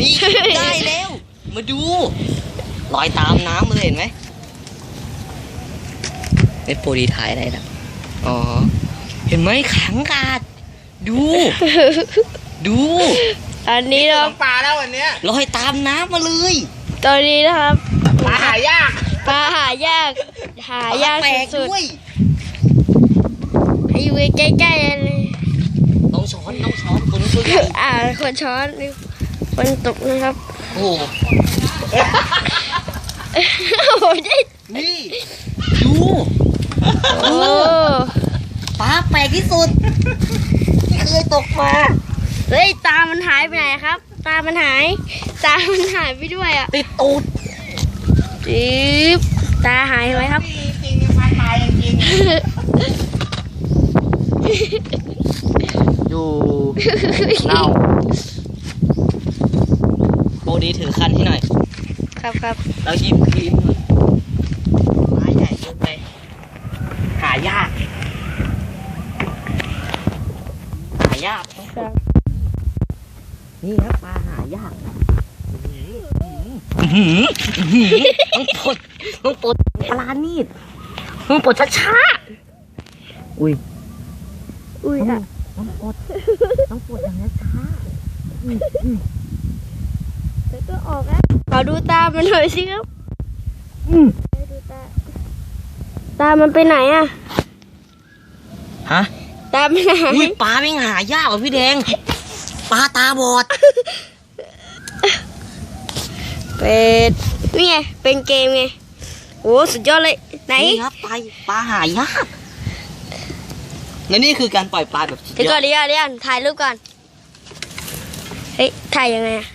นี่ได้แล้ว มาดูลอยตามน้ำมาเลยเห็นไหมเม็ดโปรดีถ่ายอะไรนะอ๋อ เห็นไหมขังกาด ดู ดู อันนี้ต้นะคอรับงปลาแล้ววันเนี้ยลอยตามน้ำมาเลย ตอนนี้นะครับปลาหายากปลาหายาก หายากแปลกสุดด้วยๆให้อยู่ใกล้ๆเลยต้องช้อนต้องช้อนตัวนี้ตัวใหญ่อ่าคนช้อน คนตกนะครับ โอ้โหโอ้ยนี่ดูโอ้ปลาแปลกที่สุด ที่เคยตกมาเฮ้ยตามันหายไปไหนครับ ตามันหาย ตามันหายไปด้วยอะติดตูดจิ๊บตาหายไหมครับจริงๆปลาตายจริงอยู่เน่าโบ ดีถือคันให้หน่อย ครับครับเรายิ้มครีมหน่อยไม้ใหญ่เกินไป หายาก หายากครับนี่ครับปลาหายากอื้อหืออื้อหือต้องปลดต้องปลดปลานีดต้องปลดช้าๆอุ้ยอุ้ยอะต้องปลดต้องปลดอย่างช้า แล้วก็ออกแล้วขอดูตามันหน่อยสิครับๆอืมดูตา ตามันไปไหนอะ ฮะ ตามันหายอุ้ยปลาไม่งหายากกว่าพี่แดง ปลาตาบอด เป็ด นี่ไง เป็นเกมไง โอ้สุดยอดเลย ไหนนี่ครับปลาปลาหายากและนี่คือการปล่อยปลาแบบสุดเดี๋ยวยก่ออนดเดี๋ยวก่อนเดี๋ยวก่อนถ่ายรูปก่อน เฮ้ย ถ่ายยังไงอะ